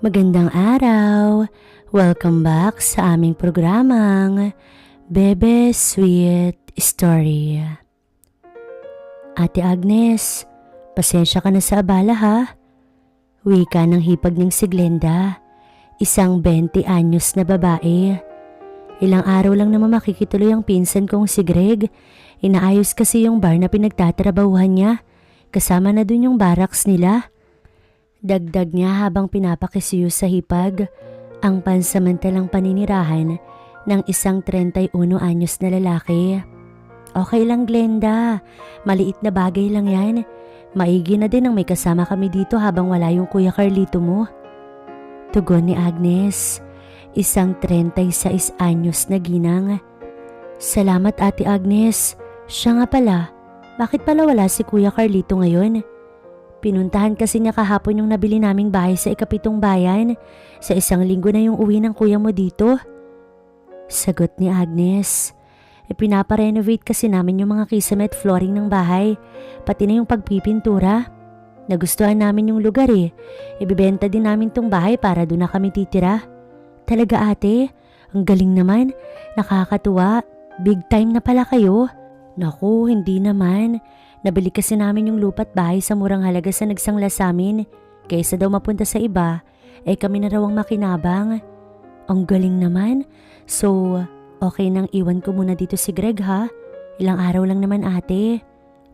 Magandang araw! Welcome back sa aming programang Bebe Sweet Story. Ate Agnes, pasensya ka na sa abala ha. Wika ng hipag ng si Glenda, isang 20 anyos na babae. Ilang araw lang naman makikituloy ang pinsan kong si Greg. Inaayos kasi yung bar na pinagtatrabahuhan niya. Kasama na dun yung barracks nila. Dagdag niya habang pinapakisiyo sa hipag ang pansamantalang paninirahan ng isang 31 anyos na lalaki. Okay lang Glenda, maliit na bagay lang yan. Maigi na din ang may kasama kami dito habang wala yung kuya Carlito mo. Tugon ni Agnes, isang 36 anyos na ginang. Salamat ate Agnes, siya nga pala, bakit pala wala si kuya Carlito ngayon? Pinuntahan kasi niya kahapon yung nabili naming bahay sa ikapitong bayan. Sa isang linggo na yung uwi ng kuya mo dito. Sagot ni Agnes. E pinaparenovate kasi namin yung mga kisame at flooring ng bahay. Pati na yung pagpipintura. Nagustuhan namin yung lugar eh. Ibibenta din namin tong bahay para doon na kami titira. Talaga ate, ang galing naman. Nakakatuwa. Big time na pala kayo. Naku, hindi naman. Nabili kasi namin yung lupa't bahay sa murang halaga sa nagsangla sa amin. Kaysa daw mapunta sa iba, eh kami na raw ang makinabang. Ang galing naman. So, okay nang iwan ko muna dito si Greg ha? Ilang araw lang naman ate.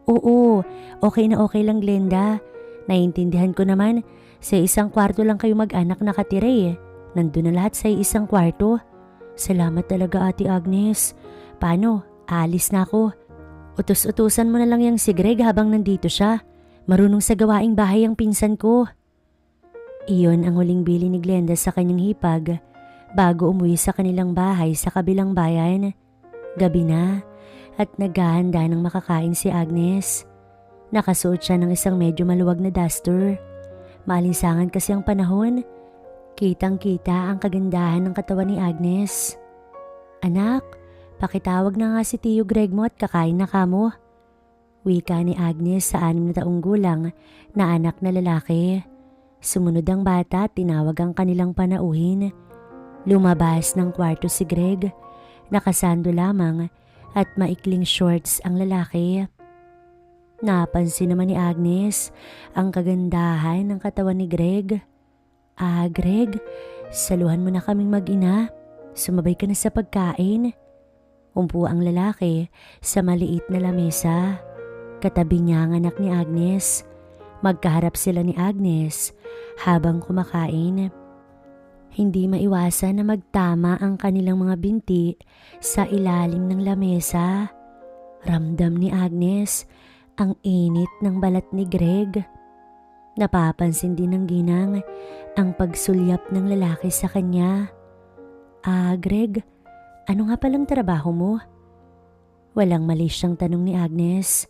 Oo, okay na okay lang Glenda. Naiintindihan ko naman, sa isang kwarto lang kayo mag-anak nakatira eh. Nandun na lahat sa isang kwarto. Salamat talaga ate Agnes. Paano? Alis na ako. Utos-utusan mo na lang yung si Greg habang nandito siya. Marunong sa gawaing bahay ang pinsan ko. Iyon ang huling bili ni Glenda sa kanyang hipag bago umuwi sa kanilang bahay sa kabilang bayan. Gabi na at naghahanda ng makakain si Agnes. Nakasuot siya ng isang medyo maluwag na duster. Maalinsangan kasi ang panahon. Kitang kita ang kagandahan ng katawan ni Agnes. Anak, Pakitawag na nga si Tio Greg mo at kakain na kamo. Wika ni Agnes sa anim na taong gulang na anak na lalaki. Sumunod ang bata at tinawag ang kanilang panauhin. Lumabas ng kwarto si Greg. Nakasando lamang at maikling shorts ang lalaki. Napansin naman ni Agnes ang kagandahan ng katawan ni Greg. Ah, Greg, saluhan mo na kaming mag-ina. Sumabay ka na sa pagkain. Umpo ang lalaki sa maliit na lamesa. Katabi niya ang anak ni Agnes. Magkaharap sila ni Agnes habang kumakain. Hindi maiwasan na magtama ang kanilang mga binti sa ilalim ng lamesa. Ramdam ni Agnes ang init ng balat ni Greg. Napapansin din ng ginang ang pagsulyap ng lalaki sa kanya. Ah, Greg, ano nga palang trabaho mo? Walang mali siyang tanong ni Agnes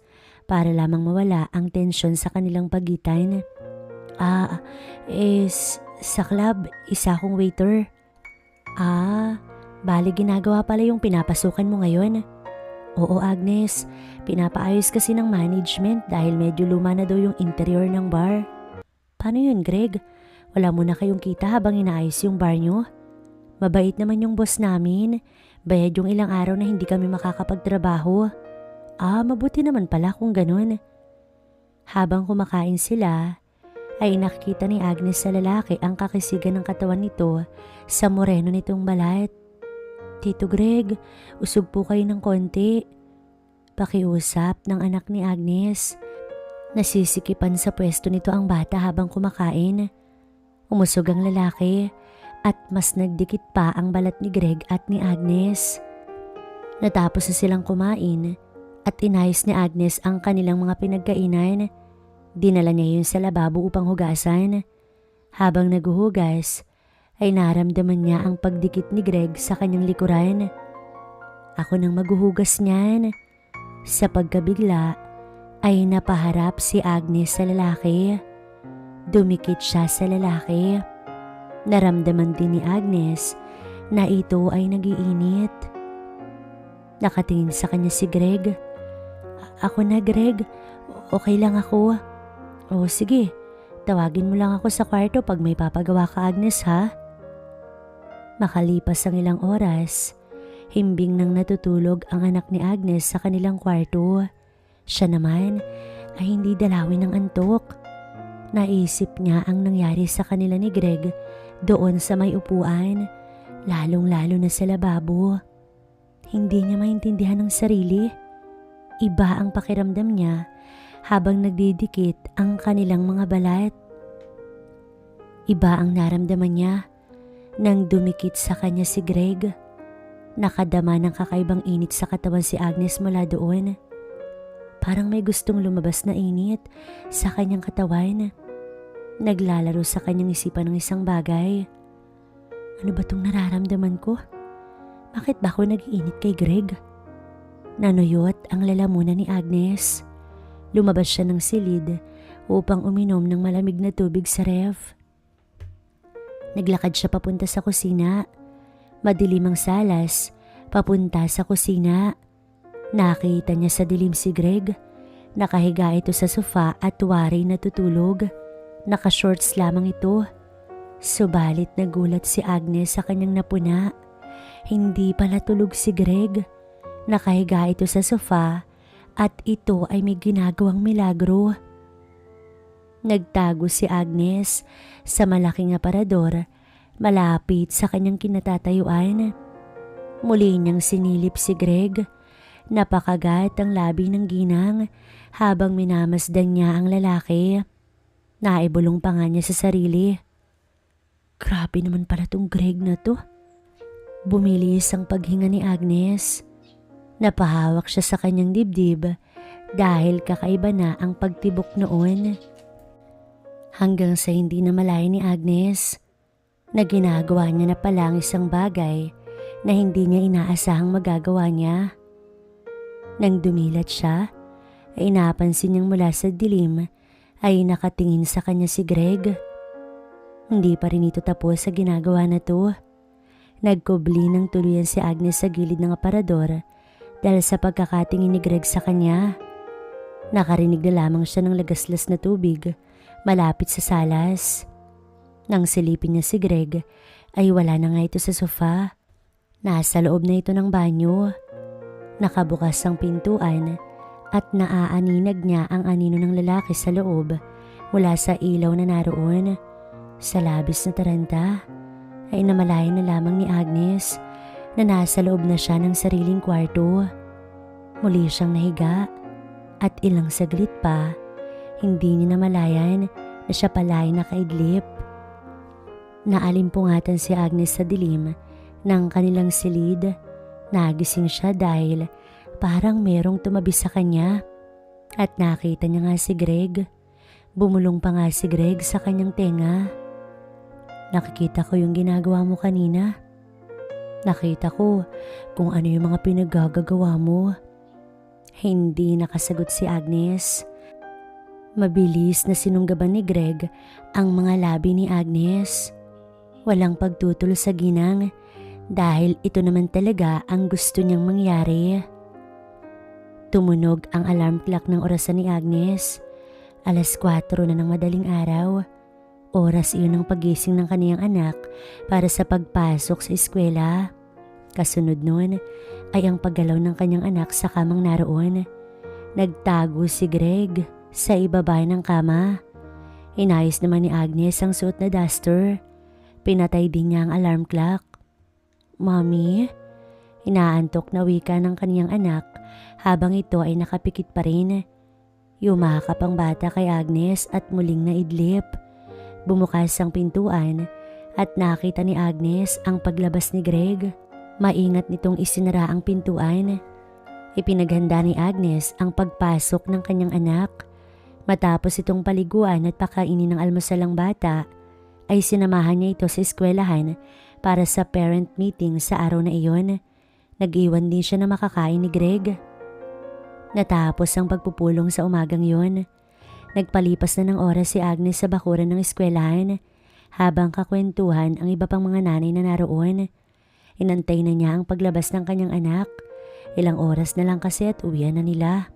para lamang mawala ang tensyon sa kanilang pagitan. Ah, is sa club, isa akong waiter. Ah, bali ginagawa pala yung pinapasukan mo ngayon. Oo Agnes, pinapaayos kasi ng management dahil medyo luma na daw yung interior ng bar. Paano yun Greg? Wala mo na kayong kita habang inaayos yung bar nyo? Mabait naman yung boss namin. Bayad yung ilang araw na hindi kami makakapagtrabaho. Ah, mabuti naman pala kung ganun. Habang kumakain sila, ay nakita ni Agnes sa lalaki ang kakisigan ng katawan nito sa moreno nitong balat. Tito Greg, usog po kayo ng konti. Pakiusap ng anak ni Agnes. Nasisikipan sa pwesto nito ang bata habang kumakain. Umusog ang lalaki at mas nagdikit pa ang balat ni Greg at ni Agnes. Natapos na silang kumain at inayos ni Agnes ang kanilang mga pinagkainan. Dinala niya yun sa lababo upang hugasan. Habang naguhugas, ay naramdaman niya ang pagdikit ni Greg sa kanyang likuran. Ako nang maghuhugas niyan. Sa pagkabigla ay napaharap si Agnes sa lalaki. Dumikit siya sa lalaki. Naramdaman din ni Agnes na ito ay nagiinit. Nakatingin sa kanya si Greg. Ako na Greg, okay lang ako. O sige, Tawagin mo lang ako sa kwarto pag may papagawa ka Agnes ha. Makalipas ang ilang oras, himbing nang natutulog ang anak ni Agnes sa kanilang kwarto. Siya naman ay hindi dalawin ng antok. Naisip niya ang nangyari sa kanila ni Greg doon sa may upuan, lalong-lalo na sa lababo. Hindi niya maintindihan ang sarili. Iba ang pakiramdam niya habang nagdidikit ang kanilang mga balat. Iba ang naramdaman niya nang dumikit sa kanya si Greg. Nakadama ng kakaibang init sa katawan si Agnes mula doon. Parang may gustong lumabas na init sa kanyang katawan. Naglalaro sa kanyang isipan ng isang bagay. Ano ba tong nararamdaman ko? Bakit ba ako nag-iinit kay Greg? Nanuyot ang lalamunan ni Agnes. Lumabas siya ng silid upang uminom ng malamig na tubig sa ref. Naglakad siya papunta sa kusina. Madilim ang salas, papunta sa kusina. Nakita niya sa dilim si Greg. Nakahiga ito sa sofa at wari natutulog. Naka-shorts lamang ito. Subalit nagulat si Agnes sa kanyang napuna. Hindi pala tulog si Greg. Nakahiga ito sa sofa at ito ay may ginagawang milagro. Nagtago si Agnes sa malaking aparador malapit sa kanyang kinatatayuan. Muli niyang sinilip si Greg. Napakagat ang labi ng ginang habang minamasdan niya ang lalaki. Naibulong pa nga niya sa sarili. Grabe naman pala tong Greg na to. Bumilis ang paghinga ni Agnes. Napahawak siya sa kanyang dibdib dahil kakaiba na ang pagtibok noon. Hanggang sa hindi na malaya ni Agnes na ginagawa niya na pala ang isang bagay na hindi niya inaasahang magagawa niya. Nang dumilat siya, ay napansin niyang mula sa dilim ay nakatingin sa kanya si Greg. Hindi pa rin ito tapos sa ginagawa na to. Nagkubli ng tuluyan si Agnes sa gilid ng aparador dahil sa pagkakatingin ni Greg sa kanya. Nakarinig na lamang siya ng lagaslas na tubig malapit sa salas. Nang silipin niya si Greg ay wala na nga ito sa sofa. Nasa loob na ito ng banyo. Nakabukas ang pintuan at naaaninag niya ang anino ng lalaki sa loob mula sa ilaw na naroon. Sa labis na taranta ay namalayan na lamang ni Agnes na nasa loob na siya ng sariling kwarto. Muli siyang nahiga at ilang saglit pa hindi niya namalayan na siya pala ay nakaidlip. Naalimpungatan si Agnes sa dilim ng kanilang silid. Nagising siya dahil parang merong tumabi sa kanya at nakita niya nga si Greg. Bumulong pa nga si Greg sa kanyang tenga. Nakikita ko yung ginagawa mo kanina. Nakita ko kung ano yung mga pinaggagawa mo. Hindi nakasagot si Agnes. Mabilis na sinunggaban ni Greg ang mga labi ni Agnes. Walang pagtutol sa ginang dahil ito naman talaga ang gusto niyang mangyari. Tumunog ang alarm clock ng orasan ni Agnes. Alas 4 na ng madaling araw. Oras iyon ng pagising ng kaniyang anak para sa pagpasok sa eskwela. Kasunod nun ay ang paggalaw ng kanyang anak sa kamang naroon. Nagtago si Greg sa ibaba ng kama. Inayos naman ni Agnes ang suot na duster. Pinatay din niya ang alarm clock. Mommy? Inaantok na wika ng kaniyang anak habang ito ay nakapikit pa rin. Yumakap ang bata kay Agnes at muling naidlip. Bumukas ang pintuan at nakita ni Agnes ang paglabas ni Greg. Maingat nitong isinara ang pintuan. Ipinaghanda ni Agnes ang pagpasok ng kanyang anak. Matapos itong paliguan at pakainin ng almusal ang bata, ay sinamahan niya ito sa eskwelahan para sa parent meeting sa araw na iyon. Nag-iwan din siya na makakain ni Greg. Natapos ang pagpupulong sa umagang yon. Nagpalipas na ng oras si Agnes sa bakuran ng eskwelahan habang kakwentuhan ang iba pang mga nanay na naroon. Inantay na niya ang paglabas ng kanyang anak. Ilang oras na lang kasi at uwian na nila.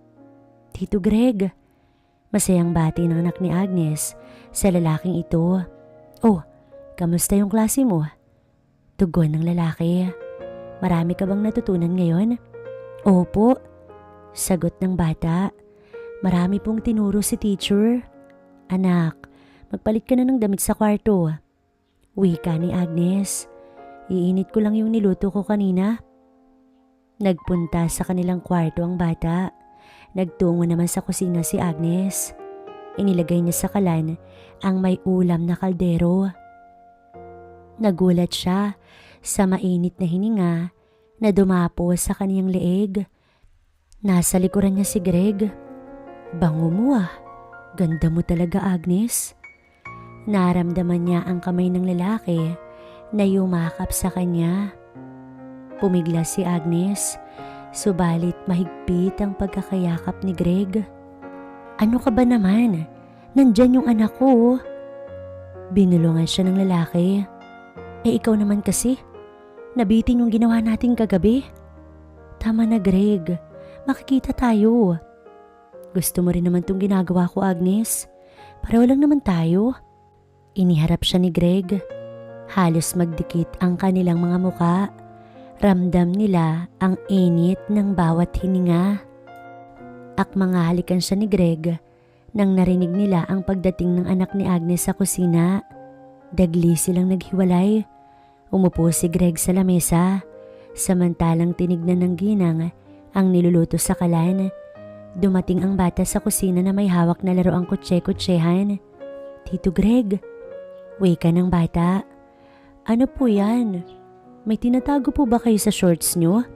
Tito Greg, Masayang bati ng anak ni Agnes sa lalaking ito. Oh, kamusta yung klase mo? Tugon ng lalaki. Marami ka bang natutunan ngayon? Opo, sagot ng bata. Marami pong tinuro si teacher. Anak, magpalit ka na ng damit sa kwarto. Wika ni Agnes. Iinit ko lang yung niluto ko kanina. Nagpunta sa kanilang kwarto ang bata. Nagtungo naman sa kusina si Agnes. Inilagay niya sa kalan ang may ulam na kaldero. Nagulat siya sa mainit na hininga na dumapo sa kaniyang leeg. Nasa likuran niya si Greg. Bango mo ah. Ganda mo talaga Agnes. Naramdaman niya ang kamay ng lalaki na yumakap sa kanya. Pumigla si Agnes, subalit mahigpit ang pagkakayakap ni Greg. Ano ka ba naman? Nandyan yung anak ko. Binulungan siya ng lalaki. Eh ikaw naman kasi, nabitin yung ginawa natin kagabi. Tama na Greg, makikita tayo. Gusto mo rin naman tong ginagawa ko Agnes. Pareho lang naman tayo. Iniharap siya ni Greg. Halos magdikit ang kanilang mga muka. Ramdam nila ang init ng bawat hininga. Akmang halikan siya ni Greg nang narinig nila ang pagdating ng anak ni Agnes sa kusina. Dagli silang naghiwalay. Umupo si Greg sa lamesa, samantalang tinignan ng ginang ang niluluto sa kalan. Dumating ang bata sa kusina na may hawak na laruang kutse-kutsehan. Tito Greg, wika ng bata. Ano po yan? May tinatago po ba kayo sa shorts nyo?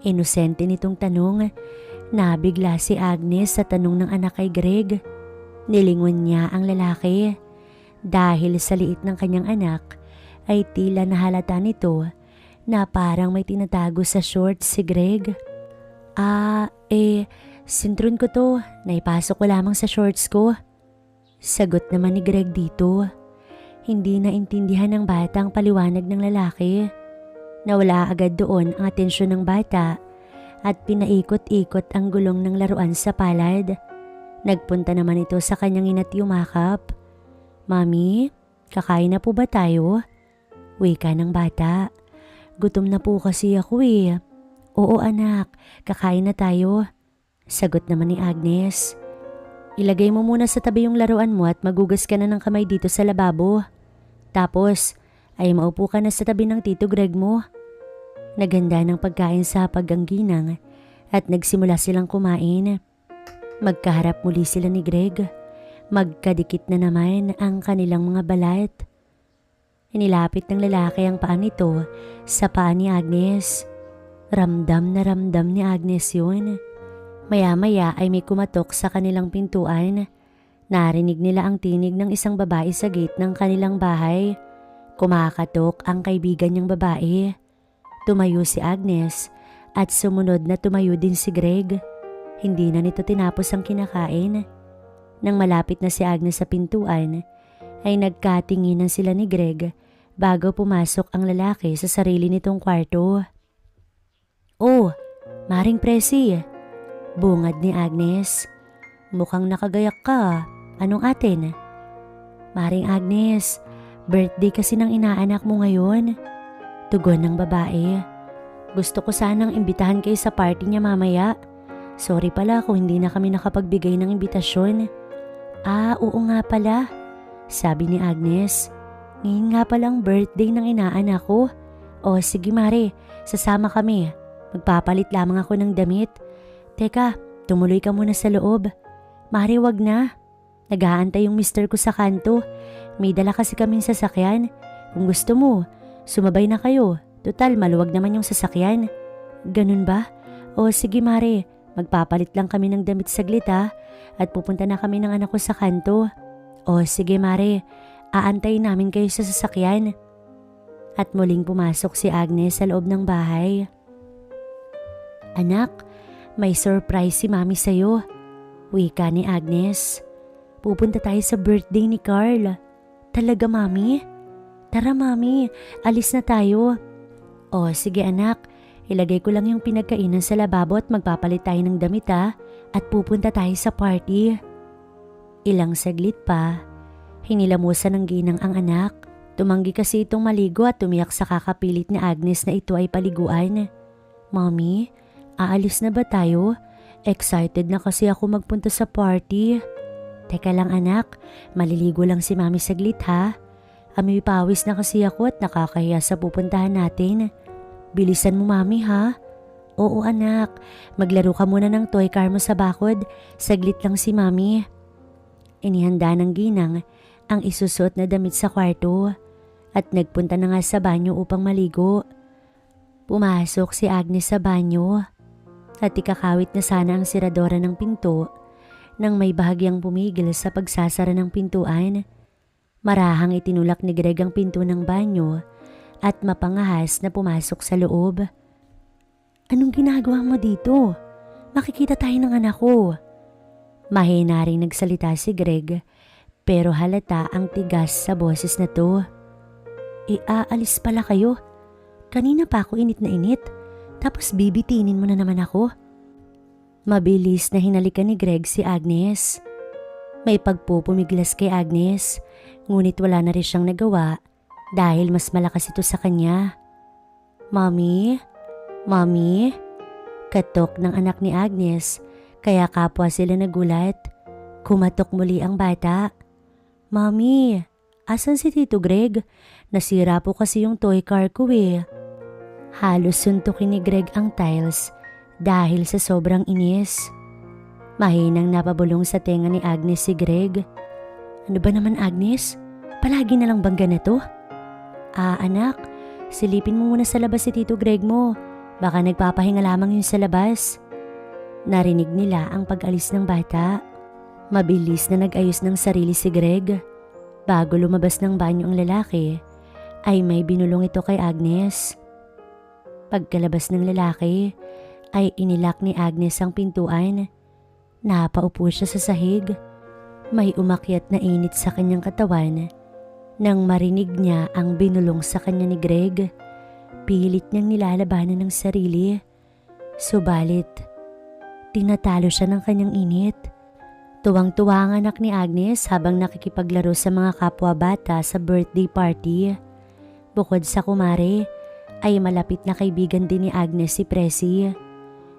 Inosente nitong tanong. Nabigla si Agnes sa tanong ng anak kay Greg. Nilingon niya ang lalaki. Dahil sa liit ng kanyang anak, ay tila nahalata nito na parang may tinatago sa shorts si Greg. Ah, eh, sintron ko to. Naipasok ko lamang sa shorts ko. Sagot naman ni Greg dito. Hindi naintindihan ng bata ang paliwanag ng lalaki. Nawala agad doon ang atensyon ng bata at pinaikot-ikot ang gulong ng laruan sa palad. Nagpunta naman ito sa kanyang ina't yumakap. Mami, kakain na po ba tayo? Wika ng bata. Gutom na po kasi ako eh. Oo anak, kakain na tayo. Sagot naman ni Agnes. Ilagay mo muna sa tabi yung laruan mo at magugas ka na ng kamay dito sa lababo. Tapos, ay maupo ka na sa tabi ng tito Greg mo. Naganda ng pagkain sa pagangginang at nagsimula silang kumain. Magkaharap muli sila ni Greg. Magkadikit na naman ang kanilang mga balat. Inilapit ng lalaki ang paa nito sa paa ni Agnes. Ramdam na ramdam ni Agnes yun. Maya-maya ay may kumatok sa kanilang pintuan. Narinig nila ang tinig ng isang babae sa gate ng kanilang bahay. Kumakatok ang kaibigan niyang babae. Tumayo si Agnes at sumunod na tumayo din si Greg. Hindi na nito tinapos ang kinakain. Nang malapit na si Agnes sa pintuan, ay nagkatinginan sila ni Greg bago pumasok ang lalaki sa sarili nitong kwarto. Oh, Maring Presi, bungad ni Agnes. Mukhang nakagayak ka. Anong atin? Maring Agnes, birthday kasi ng inaanak mo ngayon. Tugon ng babae. Gusto ko sanang imbitahan kayo sa party niya mamaya. Sorry pala kung hindi na kami nakapagbigay ng imbitasyon. Ah, oo nga pala. Sabi ni Agnes. Ngayon nga palang birthday ng inaanak ko. O sige Mare, sasama kami. Magpapalit lamang ako ng damit. Teka, tumuloy ka muna sa loob. Mare, wag na. Nag-aantay yung mister ko sa kanto. May dala kasi kaming sasakyan. Kung gusto mo, sumabay na kayo. Total, maluwag naman yung sasakyan. Ganun ba? O sige Mare, magpapalit lang kami ng damit saglit ha. At pupunta na kami ng anak ko sa kanto. O sige Mare, aantayin namin kayo sa sasakyan. At muling pumasok si Agnes sa loob ng bahay. Anak, may surprise si mami sa'yo. Wika ni Agnes. Pupunta tayo sa birthday ni Carl. Talaga mami? Tara mami, alis na tayo. O sige anak, ilagay ko lang yung pinagkainan sa lababo at magpapalit tayo ng damit. At pupunta tayo sa party. Ilang saglit pa, hinilamusan ng ginang ang anak. Tumanggi kasi itong maligo at tumiyak sa kakapilit ni Agnes na ito ay paliguan. Mommy, aalis na ba tayo? Excited na kasi ako magpunta sa party. Teka lang anak, maliligo lang si mami saglit ha. Amoy pawis na kasi ako at nakakahiya sa pupuntahan natin. Bilisan mo mami ha. Oo anak, maglaro ka muna ng toy car mo sa bakod. Saglit lang si mami. Inihanda ng ginang ang isusot na damit sa kwarto at nagpunta na nga sa banyo upang maligo. Pumasok si Agnes sa banyo at ikakawit na sana ang siradora ng pinto nang may bahagyang pumigil sa pagsasara ng pintuan. Marahang itinulak ni Greg ang pinto ng banyo at mapangahas na pumasok sa loob. Anong ginagawa mo dito? Makikita tayo ng anak ko. Mahina rin nagsalita si Greg pero halata ang tigas sa boses na to. E pala kayo. Kanina pa ako init na init. Tapos bibitinin mo na naman ako. Mabilis na hinalikan ni Greg si Agnes. May pagpupumiglas kay Agnes, ngunit wala na rin siyang nagawa dahil mas malakas ito sa kanya. Mommy? Mommy? Katok ng anak ni Agnes, kaya kapwa sila nagulat. Kumatok muli ang bata. Mommy, asan si Tito Greg? Nasira po kasi yung toy car ko eh. Halos suntukin ni Greg ang tiles dahil sa sobrang inis. Mahinang napabulong sa tenga ni Agnes si Greg. Ano ba naman Agnes? Palagi na lang bang ganito? Ah anak, silipin mo muna sa labas si Tito Greg mo. Baka nagpapahinga lamang yun sa labas. Narinig nila ang pag-alis ng bata. Mabilis na nag-ayos ng sarili si Greg. Bago lumabas ng banyo ang lalaki, ay may binulong ito kay Agnes. Pagkalabas ng lalaki, ay inilak ni Agnes ang pintuan. Napaupo siya sa sahig. May umakyat na init sa kanyang katawan. Nang marinig niya ang binulong sa kanya ni Greg, pilit niyang nilalabanan ng sarili. Subalit, tinatalo siya ng kanyang init. Tuwang-tuwa ang anak ni Agnes habang nakikipaglaro sa mga kapwa bata sa birthday party. Bukod sa kumare, ay malapit na kaibigan din ni Agnes si Presi.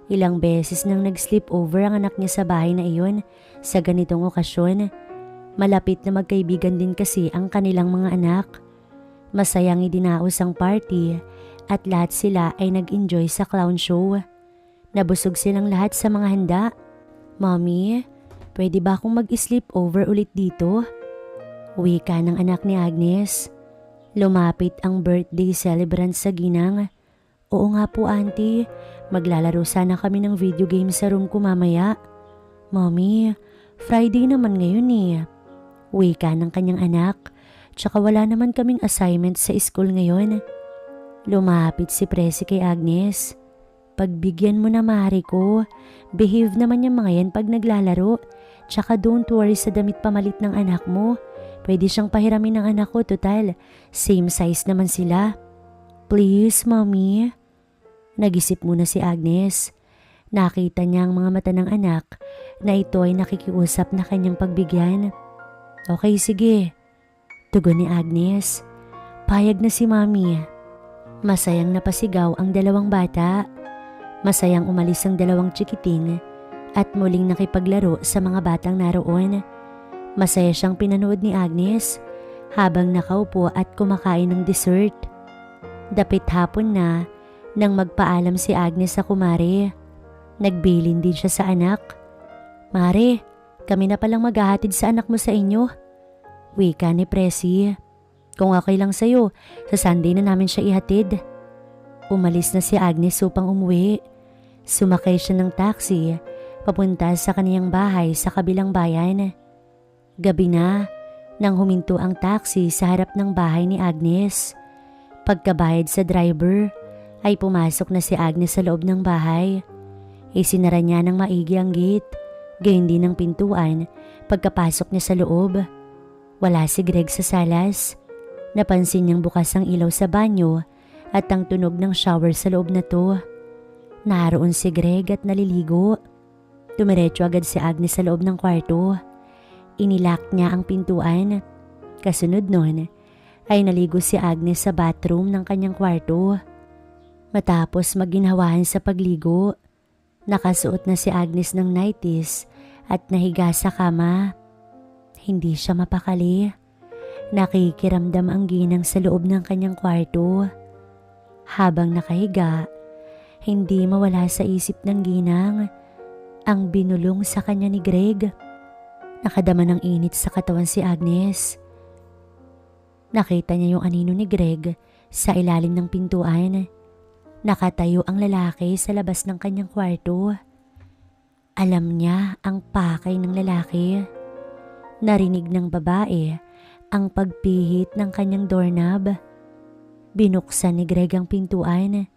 Ilang beses nang nag-sleep over ang anak niya sa bahay na iyon sa ganitong okasyon. Malapit na magkaibigan din kasi ang kanilang mga anak. Masayang idinaos ang party at lahat sila ay nag-enjoy sa clown show. Nabusog silang lahat sa mga handa. Mommy, pwede ba akong mag-sleep over ulit dito? Wika ng anak ni Agnes. Lumapit ang birthday celebrant sa ginang. Oo nga po auntie, maglalaro sana kami ng video game sa room ko mamaya. Mommy, Friday naman ngayon eh. Wika ng kanyang anak, tsaka wala naman kaming assignment sa school ngayon. Lumapit si Presi kay Agnes. Pagbigyan mo na mari ko, behave naman yung mga yan pag naglalaro. Tsaka don't worry sa damit pamalit ng anak mo. Pwede siyang pahiramin ng anak ko, total. Same size naman sila. Please, mommy. Nag-isip muna si Agnes. Nakita niya ang mga mata ng anak na ito ay nakikiusap na kanyang pagbigyan. Okay, sige. Tugon ni Agnes. Payag na si mami. Masayang napasigaw ang dalawang bata. Masayang umalis ang dalawang chikiting at muling nakipaglaro sa mga batang naroon. Masaya siyang pinanood ni Agnes habang nakaupo at kumakain ng dessert. Dapit hapon na nang magpaalam si Agnes sa kumare. Nagbilin din siya sa anak. Mare, kami na palang maghahatid sa anak mo sa inyo. Wika ni Presi. Kung okay lang sa'yo, sa Sunday na namin siya ihatid. Umalis na si Agnes upang umuwi. Sumakay siya ng taxi papunta sa kaniyang bahay sa kabilang bayan. Gabi na nang huminto ang taxi sa harap ng bahay ni Agnes. Pagkabayad sa driver ay pumasok na si Agnes sa loob ng bahay. Isinara niya ng maigi ang gate, gayon din ang pintuan pagkapasok niya sa loob. Wala si Greg sa salas. Napansin niyang bukas ang ilaw sa banyo at ang tunog ng shower sa loob na to. Naroon si Greg at naliligo. Tumiretso agad si Agnes sa loob ng kwarto. Inilak niya ang pintuan. Kasunod nun ay naligo si Agnes sa bathroom ng kanyang kwarto. Matapos maginhawahan sa pagligo, nakasuot na si Agnes ng nighties at nahiga sa kama. Hindi siya mapakali. Nakikiramdam ang ginang sa loob ng kanyang kwarto. Habang nakahiga, hindi mawala sa isip ng ginang ang binulong sa kanya ni Greg. Nakadama ng init sa katawan si Agnes. Nakita niya yung anino ni Greg sa ilalim ng pintuan. Nakatayo ang lalaki sa labas ng kanyang kwarto. Alam niya ang pakay ng lalaki. Narinig ng babae ang pagpihit ng kanyang doorknob. Binuksan ni Greg ang pintuan.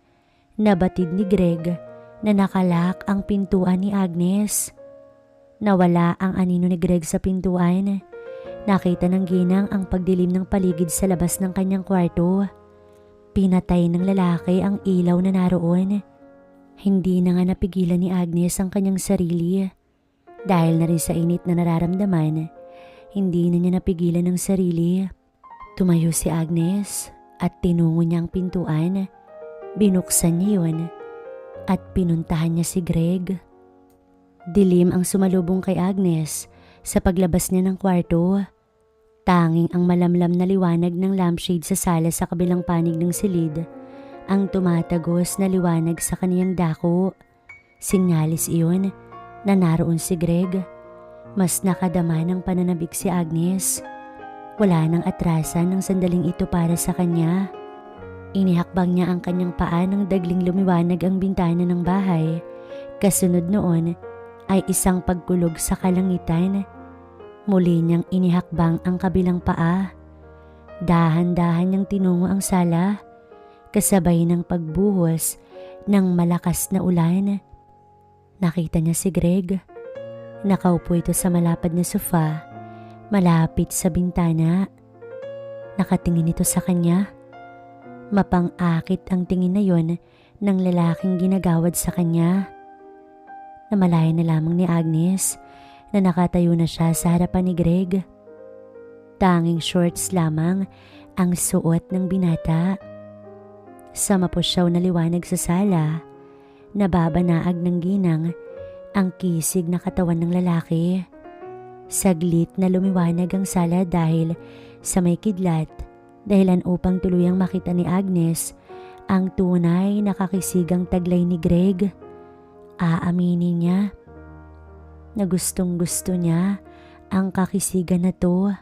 Nabatid ni Greg na nakalak ang pintuan ni Agnes. Nawala ang anino ni Greg sa pintuan. Nakita ng ginang ang pagdilim ng paligid sa labas ng kanyang kwarto. Pinatay ng lalaki ang ilaw na naroon. Hindi na nga napigilan ni Agnes ang kanyang sarili. Dahil na rin sa init na nararamdaman, hindi na niya napigilan ang sarili. Tumayo si Agnes at tinungo niya ang pintuan. Binuksan niya yun at pinuntahan niya si Greg. Dilim ang sumalubong kay Agnes sa paglabas niya ng kwarto. Tanging ang malamlam na liwanag ng lampshade sa sala sa kabilang panig ng silid ang tumatagos na liwanag sa kaniyang dako. Sinyalis iyon na naroon si Greg. Mas nakadama ng pananabik si Agnes. Wala nang atrasan ng sandaling ito para sa kanya. Inihakbang niya ang kanyang paa ng dagling lumiwanag ang bintana ng bahay. Kasunod noon ay isang pagkulog sa kalangitan. Muli niyang inihakbang ang kabilang paa. Dahan-dahan niyang tinungo ang sala, kasabay ng pagbuhos ng malakas na ulan. Nakita niya si Greg. Nakaupo ito sa malapad na sofa, malapit sa bintana. Nakatingin ito sa kanya. Mapang-akit ang tingin na yon ng lalaking ginagawad sa kanya. Namalayan na lamang ni Agnes na nakatayo na siya sa harapan ni Greg. Tanging shorts lamang ang suot ng binata. Sa mapusyaw na liwanag sa sala, nababanaag ng ginang ang kisig na katawan ng lalaki. Saglit na lumiwanag ang sala dahil sa may kidlat dahilan upang tuluyang makita ni Agnes ang tunay na kakisigang taglay ni Greg. Aaminin niya na gustong gusto niya ang kakisigan na to.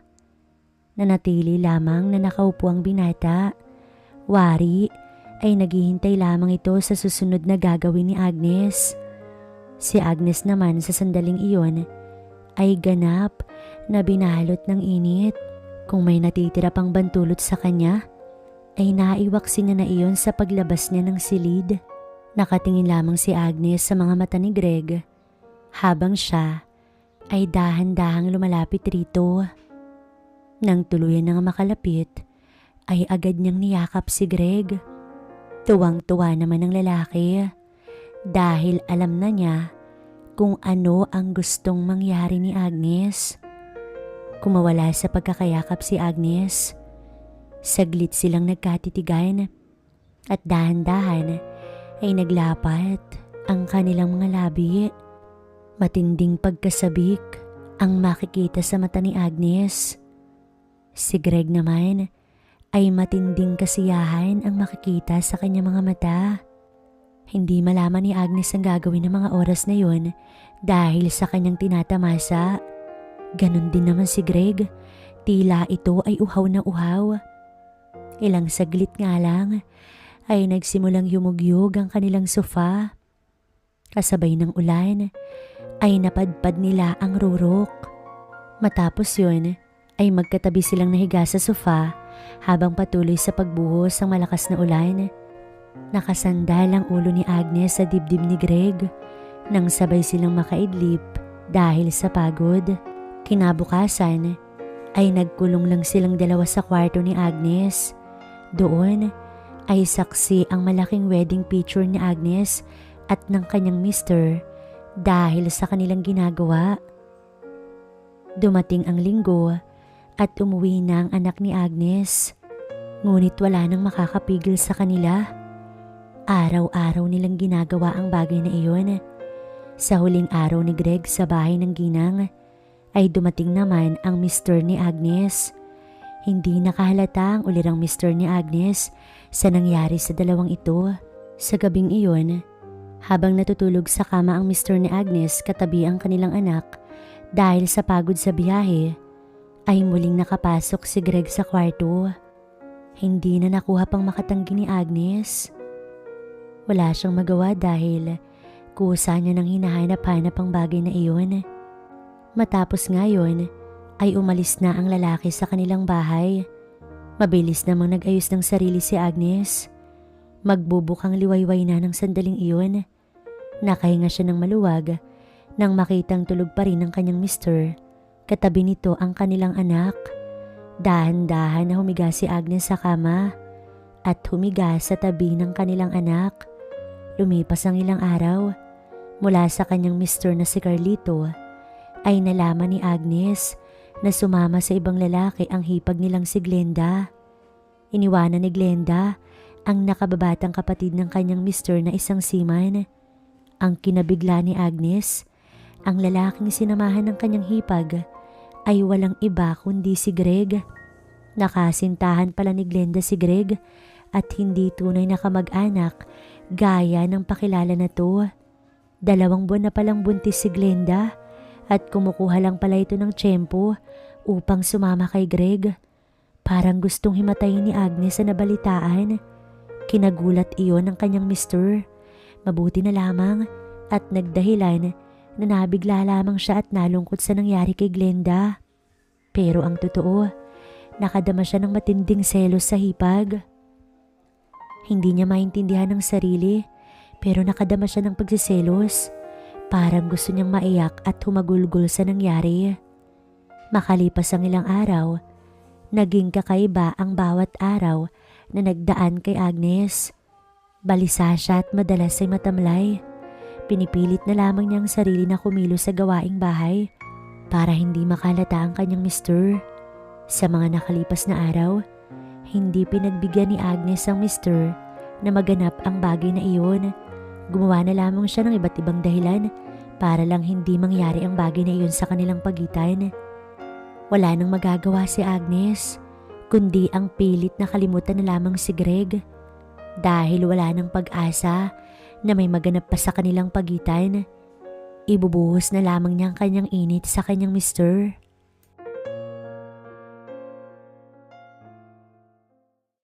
Nanatili lamang na nakaupo ang binata. Wari ay naghihintay lamang ito sa susunod na gagawin ni Agnes. Si Agnes naman sa sandaling iyon ay ganap na binalot ng init. Kung may natitira pang bantulot sa kanya, ay naiwaksin niya na iyon sa paglabas niya ng silid. Nakatingin lamang si Agnes sa mga mata ni Greg habang siya ay dahan-dahang lumalapit rito. Nang tuluyan nga makalapit, ay agad niyang niyakap si Greg. Tuwang-tuwa naman ang lalaki dahil alam na niya kung ano ang gustong mangyari ni Agnes. Kumawala sa pagkakayakap si Agnes. Saglit silang nagkatitigan at dahan-dahan ay naglapat ang kanilang mga labi. Matinding pagkasabik ang makikita sa mata ni Agnes. Si Greg naman ay matinding kasiyahan ang makikita sa kanyang mga mata. Hindi malaman ni Agnes ang gagawin ng mga oras na yon dahil sa kanyang tinatamasa. Ganon din naman si Greg, tila ito ay uhaw na uhaw. Ilang saglit nga lang ay nagsimulang yumugyog ang kanilang sofa. Kasabay ng ulan ay napadpad nila ang rurok. Matapos yun ay magkatabi silang nahiga sa sofa habang patuloy sa pagbuhos ang malakas na ulan. Nakasandal ang ulo ni Agnes sa dibdib ni Greg nang sabay silang makaidlip dahil sa pagod. Kinabukasan ay nagkulong lang silang dalawa sa kwarto ni Agnes. Doon ay saksi ang malaking wedding picture ni Agnes at ng kanyang mister dahil sa kanilang ginagawa. Dumating ang linggo at umuwi na ang anak ni Agnes. Ngunit wala nang makakapigil sa kanila. Araw-araw nilang ginagawa ang bagay na iyon. Sa huling araw ni Greg sa bahay ng ginang ay dumating naman ang mister ni Agnes. Hindi nakahalata ang ulirang mister ni Agnes sa nangyari sa dalawang ito. Sa gabing iyon, habang natutulog sa kama ang mister ni Agnes katabi ang kanilang anak dahil sa pagod sa biyahe, ay muling nakapasok si Greg sa kwarto. Hindi na nakuha pang makatanggi ni Agnes. Wala siyang magawa dahil kusa niya nang hinahanap-hanap ang bagay na iyon. Matapos ngayon ay umalis na ang lalaki sa kanilang bahay. Mabilis namang nag-ayos ng sarili si Agnes. Magbubukang liwayway na ng sandaling iyon. Nakahinga siya ng maluwag nang makitang tulog pa rin ang kanyang mister. Katabi nito ang kanilang anak. Dahan-dahan na humiga si Agnes sa kama at humiga sa tabi ng kanilang anak. Lumipas ang ilang araw. Mula sa kanyang mister na si Carlito ay nalaman ni Agnes na sumama sa ibang lalaki ang hipag nilang si Glenda. Iniwanan ni Glenda ang nakababatang kapatid ng kanyang mister na isang seaman. Ang kinabigla ni Agnes, ang lalaking sinamahan ng kanyang hipag ay walang iba kundi si Greg. Nakasintahan pala ni Glenda si Greg at hindi tunay na kamag-anak gaya ng pakilala na to. Dalawang buwan na palang buntis si Glenda at kumukuha lang pala ito ng tiyempo upang sumama kay Greg. Parang gustong himatayin ni Agnes sa nabalitaan. Kinagulat iyon ng kanyang mister. Mabuti na lamang at nagdahilan na nabigla lamang siya at nalungkot sa nangyari kay Glenda. Pero ang totoo, nakadama siya ng matinding selos sa hipag. Hindi niya maintindihan ng sarili pero nakadama siya ng pagsiselos. Parang gusto niyang maiyak at humagulgol sa nangyari. Makalipas ang ilang araw, naging kakaiba ang bawat araw na nagdaan kay Agnes. Balisa siya at madalas ay matamlay. Pinipilit na lamang niya ang sarili na kumilos sa gawaing bahay para hindi makalata ang kanyang mister. Sa mga nakalipas na araw, hindi pinagbigyan ni Agnes ang mister na maganap ang bagay na iyon. Gumawa na lamang siya ng iba't ibang dahilan para lang hindi mangyari ang bagay na iyon sa kanilang pagitan. Wala nang magagawa si Agnes, kundi ang pilit na kalimutan na lamang si Greg. Dahil wala nang pag-asa na may maganap pa sa kanilang pagitan, ibubuhos na lamang niya ang kanyang init sa kanyang mister.